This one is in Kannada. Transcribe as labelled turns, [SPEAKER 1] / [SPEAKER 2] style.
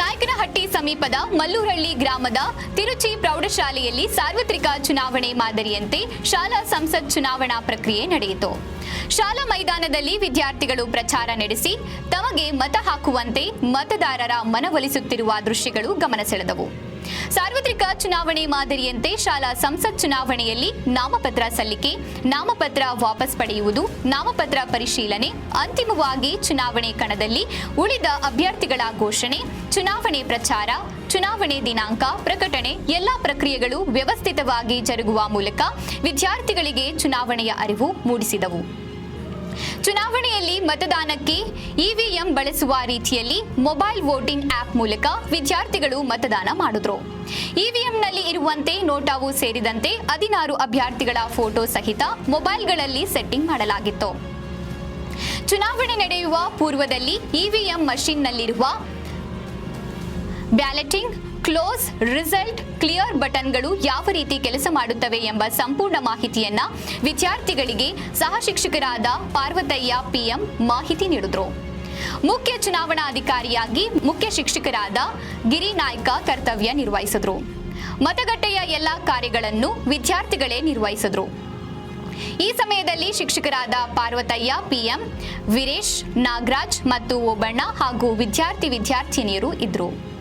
[SPEAKER 1] ನಾಯಕನಹಟ್ಟಿ ಸಮೀಪದ ಮಲ್ಲೂರಹಳ್ಳಿ ಗ್ರಾಮದ ತಿರುಚಿ ಪ್ರೌಢಶಾಲೆಯಲ್ಲಿ ಸಾರ್ವತ್ರಿಕ ಚುನಾವಣೆ ಮಾದರಿಯಂತೆ ಶಾಲಾ ಸಂಸತ್ ಚುನಾವಣಾ ಪ್ರಕ್ರಿಯೆ ನಡೆಯಿತು. ಶಾಲಾ ಮೈದಾನದಲ್ಲಿ ವಿದ್ಯಾರ್ಥಿಗಳು ಪ್ರಚಾರ ನಡೆಸಿ, ತಮಗೆ ಮತ ಹಾಕುವಂತೆ ಮತದಾರರ ಮನವೊಲಿಸುತ್ತಿರುವ ದೃಶ್ಯಗಳು ಗಮನ ಸೆಳೆದವು. ಸಾರ್ವತ್ರಿಕ ಚುನಾವಣೆ ಮಾದರಿಯಂತೆ ಶಾಲಾ ಸಂಸತ್ ಚುನಾವಣೆಯಲ್ಲಿ ನಾಮಪತ್ರ ಸಲ್ಲಿಕೆ, ನಾಮಪತ್ರ ವಾಪಸ್ ಪಡೆಯುವುದು, ನಾಮಪತ್ರ ಪರಿಶೀಲನೆ, ಅಂತಿಮವಾಗಿ ಚುನಾವಣೆ ಕಣದಲ್ಲಿ ಉಳಿದ ಅಭ್ಯರ್ಥಿಗಳ ಘೋಷಣೆ, ಚುನಾವಣೆ ಪ್ರಚಾರ ಚುನಾವಣೆ ದಿನಾಂಕ, ಪ್ರಕಟಣೆ, ಎಲ್ಲಾ ಪ್ರಕ್ರಿಯೆಗಳು ವ್ಯವಸ್ಥಿತವಾಗಿ ಜರುಗುವ ಮೂಲಕ ವಿದ್ಯಾರ್ಥಿಗಳಿಗೆ ಚುನಾವಣೆಯ ಅರಿವು ಮೂಡಿಸಿದವು. ಚುನಾವಣೆಯಲ್ಲಿ ಮತದಾನಕ್ಕೆ ಇವಿಎಂ ಬಳಸುವ ರೀತಿಯಲ್ಲಿ ಮೊಬೈಲ್ ವೋಟಿಂಗ್ ಆಪ್ ಮೂಲಕ ವಿದ್ಯಾರ್ಥಿಗಳು ಮತದಾನ ಮಾಡಿದ್ರು. ಇವಿಎಂನಲ್ಲಿ ಇರುವಂತೆ ನೋಟಾವು ಸೇರಿದಂತೆ ಹದಿನಾರು ಅಭ್ಯರ್ಥಿಗಳ ಫೋಟೋ ಸಹಿತ ಮೊಬೈಲ್ಗಳಲ್ಲಿ ಸೆಟ್ಟಿಂಗ್ ಮಾಡಲಾಗಿತ್ತು. ಚುನಾವಣೆ ನಡೆಯುವ ಪೂರ್ವದಲ್ಲಿ ಇವಿಎಂ ಮಷಿನ್ನಲ್ಲಿರುವ ಬ್ಯಾಲೆಟಿಂಗ್ ಕ್ಲೋಸ್, ರಿಸಲ್ಟ್, ಕ್ಲಿಯರ್ ಬಟನ್ಗಳು ಯಾವ ರೀತಿ ಕೆಲಸ ಮಾಡುತ್ತವೆ ಎಂಬ ಸಂಪೂರ್ಣ ಮಾಹಿತಿಯನ್ನ ವಿದ್ಯಾರ್ಥಿಗಳಿಗೆ ಸಹ ಶಿಕ್ಷಕರಾದ ಪಾರ್ವತಯ್ಯ ಪಿಎಂ ಮಾಹಿತಿ ನೀಡಿದ್ರು. ಮುಖ್ಯ ಚುನಾವಣಾಧಿಕಾರಿಯಾಗಿ ಮುಖ್ಯ ಶಿಕ್ಷಕರಾದ ಗಿರಿ ನಾಯ್ಕ ಕರ್ತವ್ಯ ನಿರ್ವಹಿಸಿದ್ರು. ಮತಗಟ್ಟೆಯ ಎಲ್ಲ ಕಾರ್ಯಗಳನ್ನು ವಿದ್ಯಾರ್ಥಿಗಳೇ ನಿರ್ವಹಿಸಿದ್ರು. ಈ ಸಮಯದಲ್ಲಿ ಶಿಕ್ಷಕರಾದ ಪಾರ್ವತಯ್ಯ, ಪಿಎಂ ವೀರೇಶ್ ನಾಗರಾಜ್ ಮತ್ತು ಓಬಣ್ಣ ಹಾಗೂ ವಿದ್ಯಾರ್ಥಿ ವಿದ್ಯಾರ್ಥಿನಿಯರು ಇದ್ರು.